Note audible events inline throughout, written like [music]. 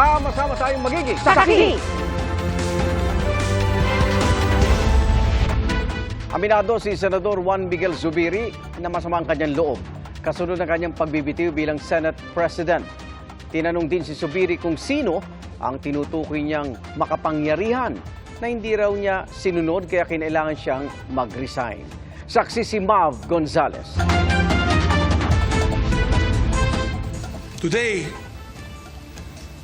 Sama-sama tayong magiging Sakaki! Aminado si Senador Juan Miguel Zubiri na masama ang kanyang loob kasunod ng kanyang pagbibitiw bilang Senate President. Tinanong din si Zubiri kung sino ang tinutukoy niyang makapangyarihan na hindi raw niya sinunod kaya kinailangan siyang mag-resign. Saksi si Mav Gonzalez. Today,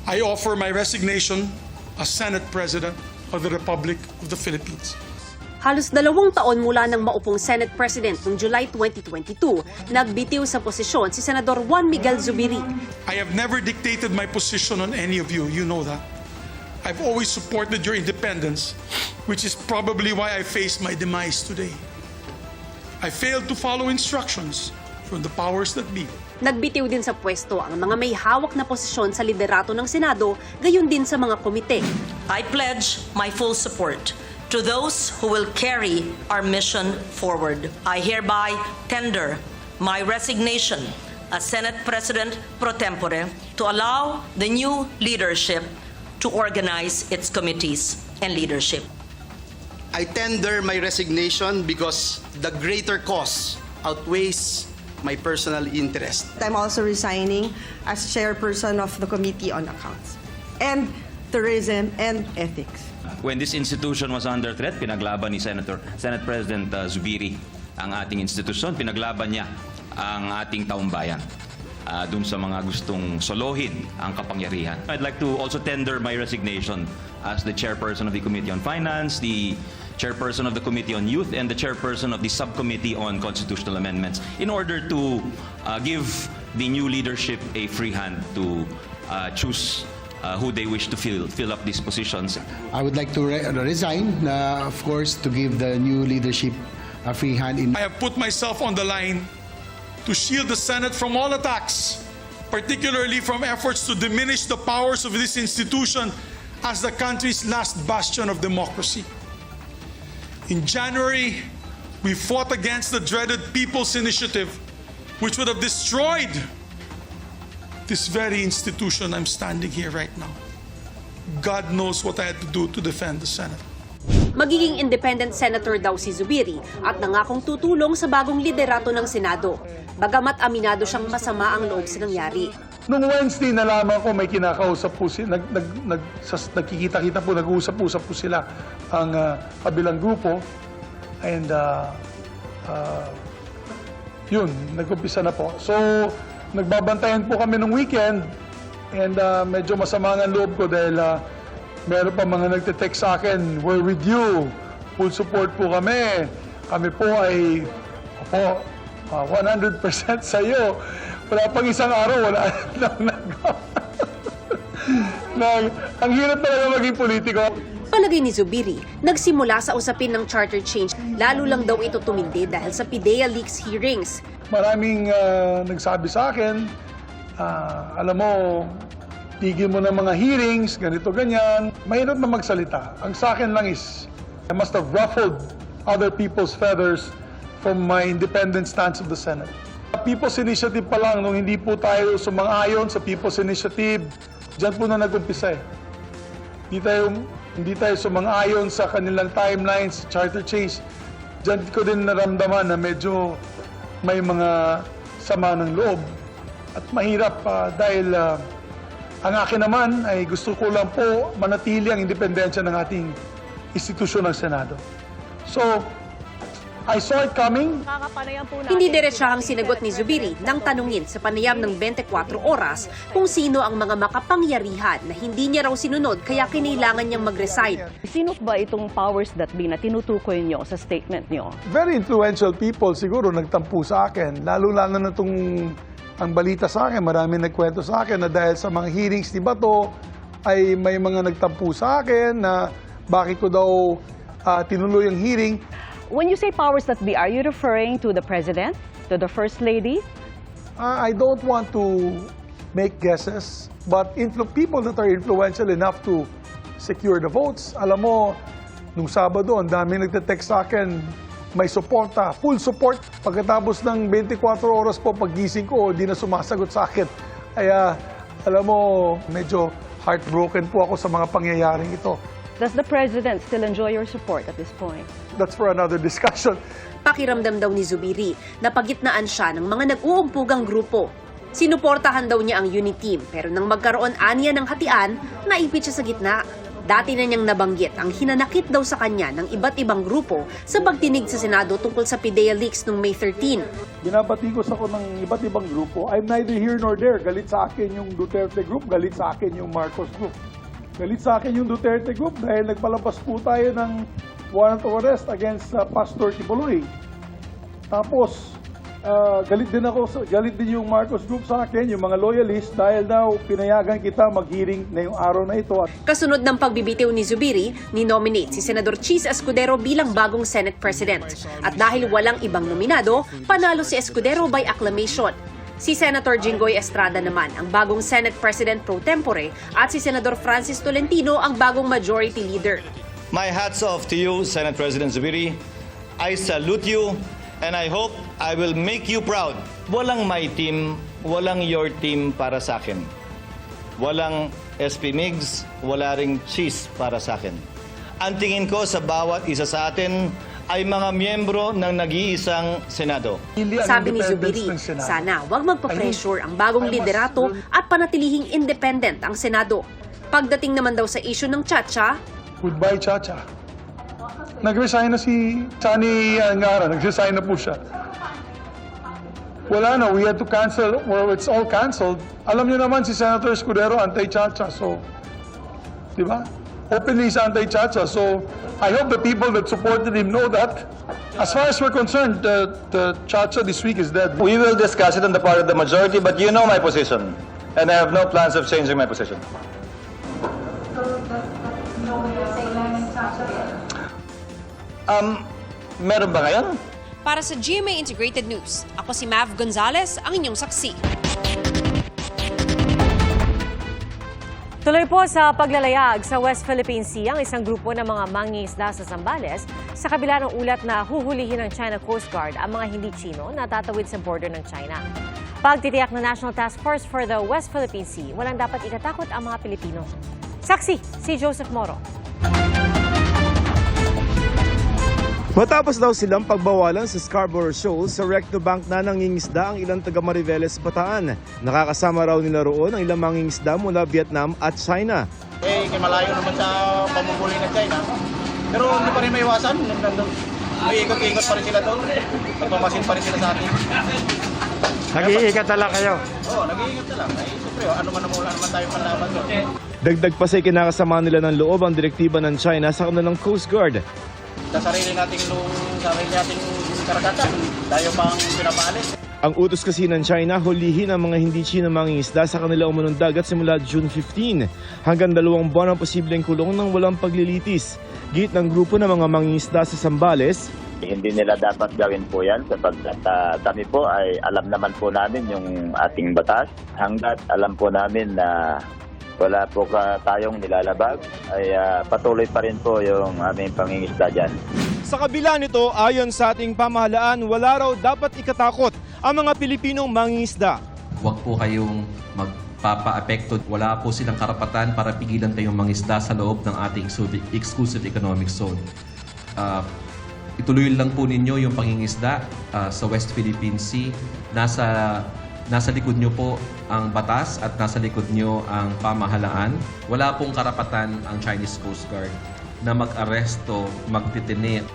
I offer my resignation as Senate President of the Republic of the Philippines. Halos dalawang taon mula nang maupong Senate President noong July 2022, nagbitiw sa posisyon si Senador Juan Miguel Zubiri. I have never dictated my position on any of you. You know that. I've always supported your independence, which is probably why I face my demise today. I failed to follow instructions from the powers that be. Nagbitiw din sa pwesto ang mga may hawak na posisyon sa liderato ng Senado, gayon din sa mga komite. I pledge my full support to those who will carry our mission forward. I hereby tender my resignation as Senate President pro tempore to allow the new leadership to organize its committees and leadership. I tender my resignation because the greater cause outweighs my personal interest. I'm also resigning as chairperson of the Committee on Accounts and Tourism and Ethics. When this institution was under threat, pinaglaban ni Senator Senate President uh, Zubiri ang ating institusyon, pinaglaban niya ang ating taumbayan. Uh, dun sa mga gustong solohin ang kapangyarihan. I'd like to also tender my resignation as the chairperson of the Committee on Finance, the chairperson of the Committee on Youth, and the chairperson of the Subcommittee on Constitutional Amendments in order to uh, give the new leadership a free hand to uh, choose uh, who they wish to fill, fill up these positions. I would like to re- resign, uh, of course, to give the new leadership a free hand in I have put myself on the line to shield the Senate from all attacks, particularly from efforts to diminish the powers of this institution as the country's last bastion of democracy. In January, we fought against the dreaded People's Initiative, which would have destroyed this very institution I'm standing here right now. God knows what I had to do to defend the Senate. Magiging independent senator daw si Zubiri at nangakong tutulong sa bagong liderato ng Senado. Bagamat aminado siyang masama ang loob sa nangyari. Nung Wednesday, nalaman ko may kinakausap po sila, nag, nag, nag, nagkikita-kita po, nag-uusap-usap po sila ang ah, kabilang grupo. And uh, uh, yun, nag-umpisa na po. So, nagbabantayan po kami nung weekend and uh, medyo masama ang loob ko dahil uh, meron pa mga nagte-text sa akin, we're with you, full support po kami. Kami po ay, opo, uh, 100% sa iyo. Wala pang isang araw, wala [laughs] nang nagawa. Nang, ang hirap talaga maging politiko. Palagay ni Zubiri, nagsimula sa usapin ng charter change, lalo lang daw ito tumindi dahil sa PIDEA leaks hearings. Maraming ah, nagsabi sa akin, ah, alam mo, tigil mo ng mga hearings, ganito, ganyan. Mahirap na magsalita. Ang sa akin lang is, I must have ruffled other people's feathers from my independent stance of the Senate. People's Initiative pa lang, nung hindi po tayo sumang-ayon sa People's Initiative, dyan po na nag-umpisa eh. Hindi tayo, hindi tayo sumang-ayon sa kanilang timelines, charter change. Diyan ko din naramdaman na medyo may mga sama ng loob. At mahirap ah, dahil ah, ang akin naman ay gusto ko lang po manatili ang independensya ng ating institusyon ng Senado. So, I saw it coming. Hindi diretsahang sinagot ni Zubiri nang tanungin sa panayam ng 24 oras kung sino ang mga makapangyarihan na hindi niya raw sinunod kaya kinailangan niyang mag-resign. Sino ba itong powers that be na tinutukoy nyo sa statement nyo? Very influential people siguro nagtampo sa akin. Lalo-lalo na itong ang balita sa akin, marami nagkwento sa akin na dahil sa mga hearings ni Bato, ay may mga nagtampo sa akin na bakit ko daw ah, tinuloy ang hearing. When you say powers that be, are you referring to the President? To the First Lady? Uh, I don't want to make guesses, but people that are influential enough to secure the votes. Alam mo, nung Sabado, ang dami nagte-text sa akin, may suporta, full support. Pagkatapos ng 24 oras po, paggising ko, di na sumasagot sa akin. Kaya, alam mo, medyo Heartbroken po ako sa mga pangyayaring ito. Does the President still enjoy your support at this point? That's for another discussion. Pakiramdam daw ni Zubiri na pagitnaan siya ng mga nag-uumpugang grupo. Sinuportahan daw niya ang unit team pero nang magkaroon aniya ng hatian, naipit siya sa gitna. Dati na niyang nabanggit ang hinanakit daw sa kanya ng iba't ibang grupo sa pagtinig sa Senado tungkol sa PIDEA leaks noong May 13. Binabatikos ako ng iba't ibang grupo. I'm neither here nor there. Galit sa akin yung Duterte group, galit sa akin yung Marcos group. Galit sa akin yung Duterte group dahil nagpalabas po tayo ng warrant of arrest against uh, Pastor Tibuloy. Tapos, uh, galit din ako, sa- galit din yung Marcos group sa akin, yung mga loyalists, dahil daw pinayagan kita mag-hearing na yung araw na ito at Kasunod ng pagbibitiw ni Zubiri, ni-nominate si Senador Cheese Escudero bilang bagong Senate President. At dahil walang ibang nominado, panalo si Escudero by acclamation. Si Senator Jinggoy Estrada naman ang bagong Senate President pro tempore at si Senador Francis Tolentino ang bagong Majority Leader. My hats off to you, Senate President Zubiri. I salute you and I hope I will make you proud. Walang my team, walang your team para sa akin. Walang SP Migs, wala ring cheese para sa akin. Ang tingin ko sa bawat isa sa atin ay mga miyembro ng nag-iisang Senado. Sabi ni Zubiri, sana wag magpa-pressure ang bagong liderato at panatilihing independent ang Senado. Pagdating naman daw sa issue ng Chacha, Goodbye, Chacha. Nag-resign na si Chani Angara. Nag-resign na po siya. Wala na. We had to cancel, or it's all canceled. Alam niyo naman si Senator Escudero anti-Chacha. So, di ba? Openly he's anti-Chacha. So, I hope the people that supported him know that. As far as we're concerned, the, the Chacha this week is dead. We will discuss it on the part of the majority, but you know my position. And I have no plans of changing my position. Um, meron ba ngayon? Para sa GMA Integrated News, ako si Mav Gonzalez, ang inyong saksi. Tuloy po sa paglalayag sa West Philippine Sea ang isang grupo ng mga mangingisda sa Zambales sa kabila ng ulat na huhulihin ng China Coast Guard ang mga hindi Chino na tatawid sa border ng China. Pagtitiyak ng National Task Force for the West Philippine Sea, walang dapat ikatakot ang mga Pilipino. Saksi, si Joseph Moro. Matapos daw silang pagbawalan sa Scarborough Shoal sa Recto Bank na nangingisda ang ilang taga Mariveles Bataan. Nakakasama raw nila roon ang ilang mangingisda mula Vietnam at China. Eh, malayo naman sa pamumuli ng China. Pero hindi pa rin maiwasan. Nung nandun, may ikot-ikot pa rin sila doon. Nagmamasin pa rin sila sa atin. Nag-iikat na lang kayo. Oo, nag-iingat na lang. Eh, siyempre, ano man wala naman tayo panlaban doon. Dagdag pa sa kinakasama nila ng loob ang direktiba ng China sa kanilang Coast Guard. Sa sarili nating lung, sarili nating karagatan, tayo pang pinapaalis. Ang utos kasi ng China, hulihin ang mga hindi Chino mangingisda sa kanila umunong dagat simula June 15 hanggang dalawang buwan ang posibleng kulong ng walang paglilitis. Git ng grupo ng mga mangingisda sa Sambales, Hindi nila dapat gawin po yan sapagkat ah, kami po ay alam naman po namin yung ating batas. Hanggat alam po namin na wala po ka tayong nilalabag, ay ah, patuloy pa rin po yung aming pangingisda dyan. Sa kabila nito, ayon sa ating pamahalaan, wala raw dapat ikatakot ang mga Pilipinong mangingisda. Huwag po kayong magpapa-apekto. Wala po silang karapatan para pigilan kayong mangisda sa loob ng ating exclusive- exclusive economic zone. Ah, ituloy lang po ninyo yung pangingisda ah, sa West Philippine Sea. Nasa nasa likod nyo po ang batas at nasa likod nyo ang pamahalaan. Wala pong karapatan ang Chinese Coast Guard na mag-aresto, magtitini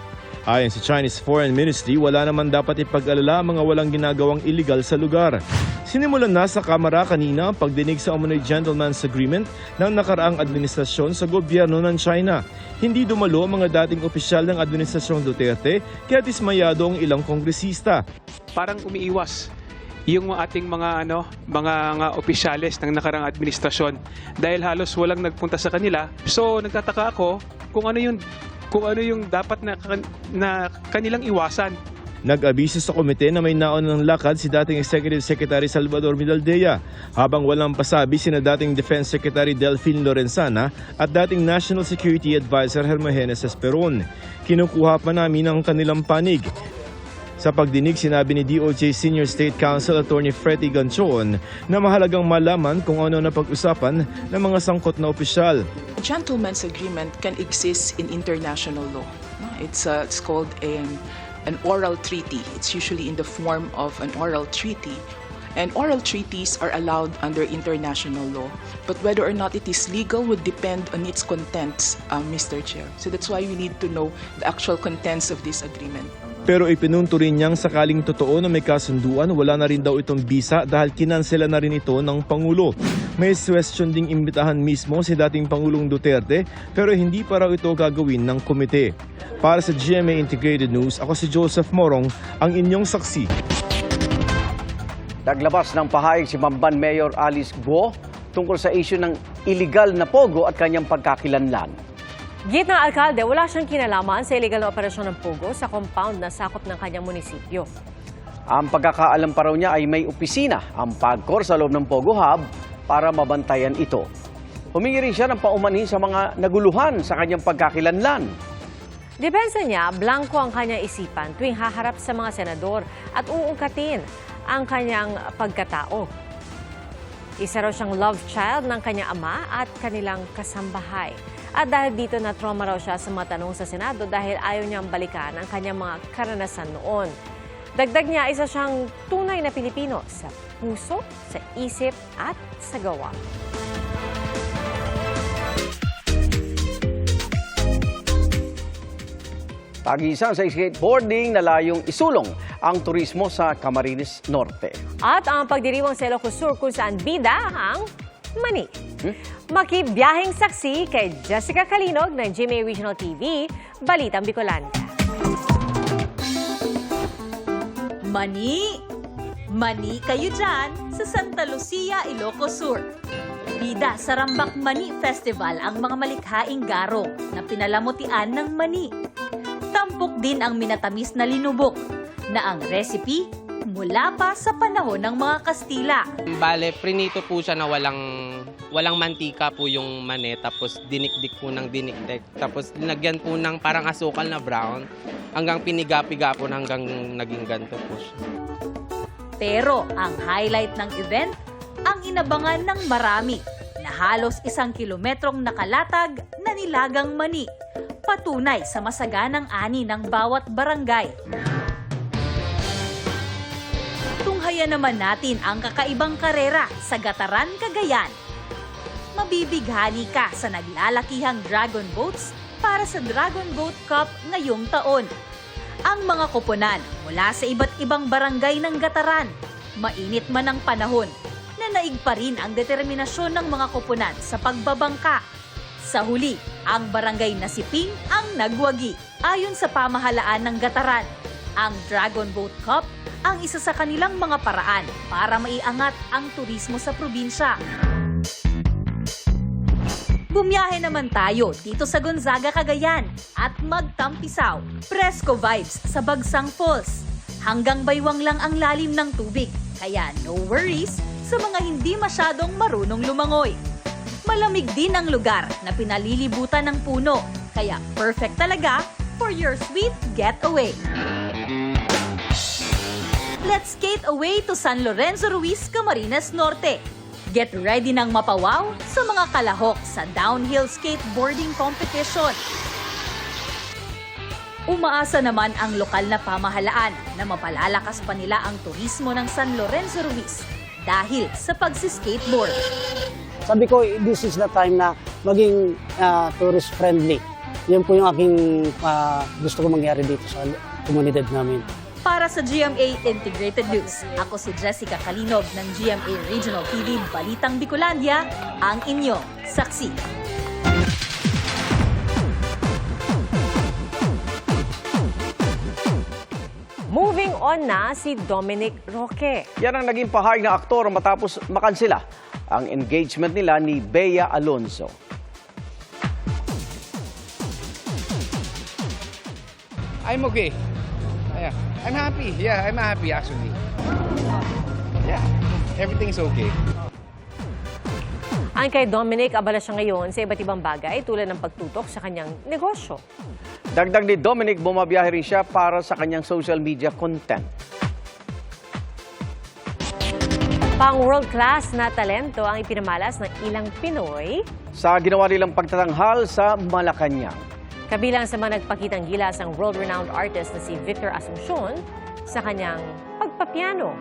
Ayon sa Chinese Foreign Ministry, wala naman dapat ipag-alala ang mga walang ginagawang illegal sa lugar. Sinimulan na sa Kamara kanina ang pagdinig sa umunoy Gentleman's Agreement ng nakaraang administrasyon sa gobyerno ng China. Hindi dumalo ang mga dating opisyal ng administrasyong Duterte kaya dismayado ang ilang kongresista. parang umiiwas yung ating mga ano mga nga opisyales ng nakarang administrasyon dahil halos walang nagpunta sa kanila so nagtataka ako kung ano yung kung ano yung dapat na, na kanilang iwasan Nag-abiso sa komite na may naon ng lakad si dating Executive Secretary Salvador Midaldea habang walang pasabi sina dating Defense Secretary Delphine Lorenzana at dating National Security Advisor Hermogenes Esperon. Kinukuha pa namin ang kanilang panig. Sa pagdinig, sinabi ni DOJ Senior State Counsel Attorney Freddy Ganchon na mahalagang malaman kung ano na pag-usapan ng mga sangkot na opisyal. A gentleman's agreement can exist in international law. It's, uh, it's called an, an oral treaty. It's usually in the form of an oral treaty. And oral treaties are allowed under international law. But whether or not it is legal would depend on its contents, uh, Mr. Chair. So that's why we need to know the actual contents of this agreement. Pero ipinunto rin niyang sakaling totoo na may kasunduan, wala na rin daw itong bisa dahil kinansela na rin ito ng Pangulo. May question ding imbitahan mismo si dating Pangulong Duterte pero hindi pa raw ito gagawin ng komite. Para sa GMA Integrated News, ako si Joseph Morong, ang inyong saksi. Naglabas ng pahayag si Mamban Mayor Alice Guo tungkol sa issue ng illegal na pogo at kanyang pagkakilanlan. Git alkalde, wala siyang kinalaman sa illegal na operasyon ng Pogo sa compound na sakop ng kanyang munisipyo. Ang pagkakaalam pa raw niya ay may opisina ang PAGCOR sa loob ng Pogo Hub para mabantayan ito. Humingi rin siya ng paumanhin sa mga naguluhan sa kanyang pagkakilanlan. Depensa niya, blanco ang kanyang isipan tuwing haharap sa mga senador at uungkatin ang kanyang pagkatao. Isa raw siyang love child ng kanyang ama at kanilang kasambahay. At dahil dito na trauma raw siya sa mga tanong sa Senado dahil ayaw niyang balikan ang kanyang mga karanasan noon. Dagdag niya, isa siyang tunay na Pilipino sa puso, sa isip at sa gawa. Tagisan sa skateboarding na layong isulong ang turismo sa Camarines Norte. At ang pagdiriwang sa Ilocos Sur kung saan bida ang mani. Makibiyaheng saksi kay Jessica Kalinog ng GMA Regional TV, Balitang Bicolanda. Mani! Mani kayo dyan sa Santa Lucia, Ilocos Sur. Bida sa Rambak Mani Festival ang mga malikhaing garong na pinalamutian ng mani. Tampok din ang minatamis na linubok na ang recipe mula pa sa panahon ng mga Kastila. Bale, prinito po siya na walang walang mantika po yung mani, tapos dinikdik po ng dinikdik. Tapos linagyan po ng parang asukal na brown, hanggang piniga-piga po na hanggang naging ganito po siya. Pero ang highlight ng event, ang inabangan ng marami na halos isang kilometrong nakalatag na nilagang mani. Patunay sa masaganang ani ng bawat barangay. Tunghayan naman natin ang kakaibang karera sa Gataran, Cagayan. Mabibighani ka sa naglalakihang dragon boats para sa Dragon Boat Cup ngayong taon. Ang mga koponan mula sa iba't ibang barangay ng Gataran, mainit man ang panahon, na naig pa rin ang determinasyon ng mga koponan sa pagbabangka. Sa huli, ang barangay Nasiping ang nagwagi. Ayon sa pamahalaan ng Gataran, ang Dragon Boat Cup ang isa sa kanilang mga paraan para maiangat ang turismo sa probinsya. Bumiyahe naman tayo dito sa Gonzaga, Cagayan at magtampisaw. Presko vibes sa Bagsang Falls. Hanggang baywang lang ang lalim ng tubig, kaya no worries sa mga hindi masyadong marunong lumangoy. Malamig din ang lugar na pinalilibutan ng puno, kaya perfect talaga for your sweet getaway. Let's skate away to San Lorenzo Ruiz, Camarines Norte. Get ready ng mapawaw sa mga kalahok sa downhill skateboarding competition. Umaasa naman ang lokal na pamahalaan na mapalalakas pa nila ang turismo ng San Lorenzo Ruiz dahil sa pagsiskateboard. Sabi ko, this is the time na maging ah, tourist friendly. Yan po yung aking ah, gusto ko mangyari dito sa komunidad namin. Para sa GMA Integrated News, ako si Jessica Kalinog ng GMA Regional TV Balitang Bicolandia, ang inyong saksi. Moving on na si Dominic Roque. Yan ang naging pahayag ng aktor matapos makansila ang engagement nila ni Bea Alonso. I'm okay. Yeah, I'm happy. Yeah, I'm happy actually. Yeah, everything's okay. Ang kay Dominic, abala siya ngayon sa iba't ibang bagay tulad ng pagtutok sa kanyang negosyo. Dagdag ni Dominic, bumabiyahe rin siya para sa kanyang social media content. Pang world-class na talento ang ipinamalas ng ilang Pinoy. Sa ginawa nilang pagtatanghal sa Malacanang. Kabilang sa mga nagpakitang gilas ang world-renowned artist na si Victor Asuncion sa kanyang pagpapiano.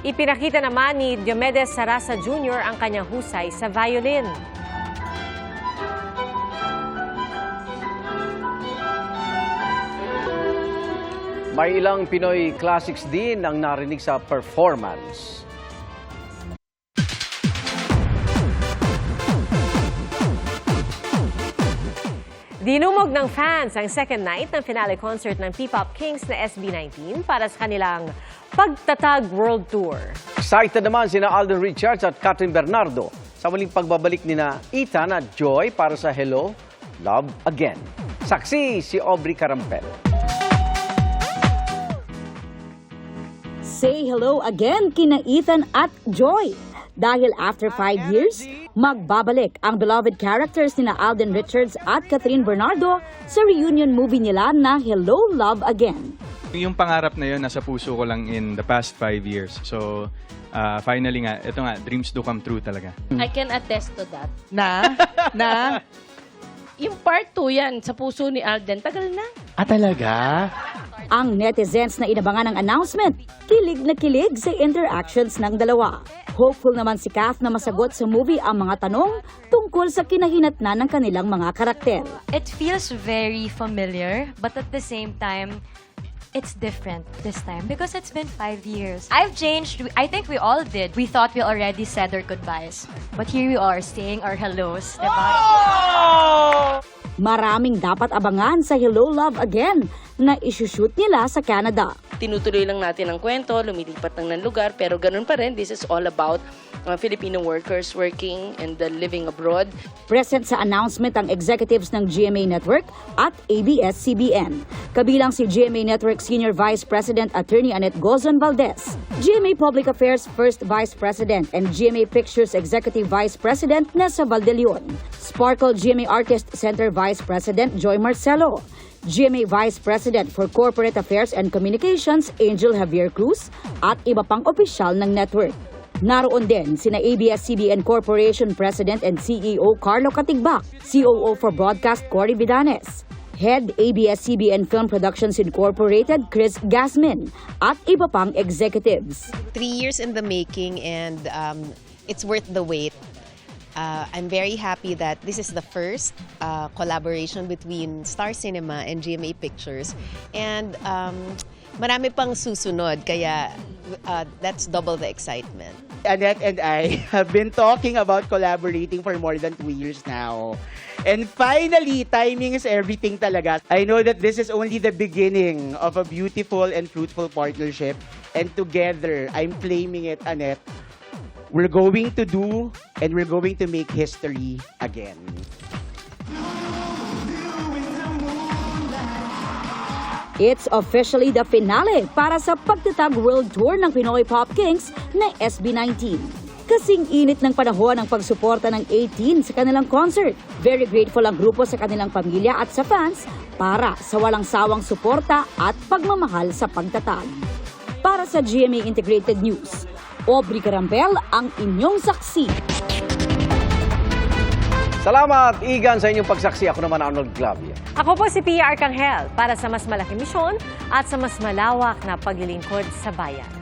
Ipinakita naman ni Diomedes Sarasa Jr. ang kanyang husay sa violin. May ilang Pinoy classics din ang narinig sa performance. Dinumog ng fans ang second night ng finale concert ng P-Pop Kings na SB19 para sa kanilang Pagtatag World Tour. Excited naman sina Alden Richards at Catherine Bernardo sa muling pagbabalik ni na Ethan at Joy para sa Hello, Love Again. Saksi si Aubrey Carampel. Say hello again kina Ethan at Joy. Dahil after five years, magbabalik ang beloved characters ni Alden Richards at Catherine Bernardo sa reunion movie nila na Hello, Love Again. Yung pangarap na yun, nasa puso ko lang in the past five years. So, uh, finally nga, ito nga, dreams do come true talaga. I can attest to that. Na? Na? [laughs] Yung part 2 yan, sa puso ni Alden, tagal na. Ah, talaga? Ang netizens na inabangan ng announcement, kilig na kilig sa interactions ng dalawa. Hopeful naman si Kath na masagot sa movie ang mga tanong tungkol sa kinahinatnan ng kanilang mga karakter. It feels very familiar, but at the same time, it's different this time because it's been five years. I've changed. I think we all did. We thought we already said our goodbyes. But here we are saying our hellos, diba? Maraming dapat abangan sa Hello Love Again na isushoot nila sa Canada. Tinutuloy lang natin ang kwento, lumilipat lang ng lugar, pero ganun pa rin, this is all about uh, Filipino workers working and uh, living abroad. Present sa announcement ang executives ng GMA Network at ABS-CBN. Kabilang si GMA Network Senior Vice President Attorney Annette Gozon Valdez, GMA Public Affairs First Vice President and GMA Pictures Executive Vice President Nessa Valdelion, Sparkle GMA Artist Center Vice President Joy Marcelo, GMA Vice President for Corporate Affairs and Communications Angel Javier Cruz at iba pang opisyal ng network. Naroon din sina ABS-CBN Corporation President and CEO Carlo Katigbak, COO for Broadcast Cory Vidanes, Head ABS-CBN Film Productions Incorporated Chris Gasmin at iba pang executives. three years in the making and um, it's worth the wait. Uh, I'm very happy that this is the first uh, collaboration between Star Cinema and GMA Pictures. And um, marami pang susunod, kaya uh, that's double the excitement. Annette and I [laughs] have been talking about collaborating for more than two years now. And finally, timing is everything talaga. I know that this is only the beginning of a beautiful and fruitful partnership. And together, I'm claiming it, Annette. We're going to do and we're going to make history again. It's officially the finale para sa pagtatag World Tour ng Pinoy Pop Kings na SB19. Kasing init ng panahon ang pagsuporta ng 18 sa kanilang concert. Very grateful ang grupo sa kanilang pamilya at sa fans para sa walang sawang suporta at pagmamahal sa pagtatag. Para sa GMA Integrated News, Aubrey Carampel ang inyong saksi. Salamat, Igan, sa inyong pagsaksi. Ako naman, Arnold Glavia. Ako po si Pia Arcangel para sa mas malaking misyon at sa mas malawak na paglilingkod sa bayan.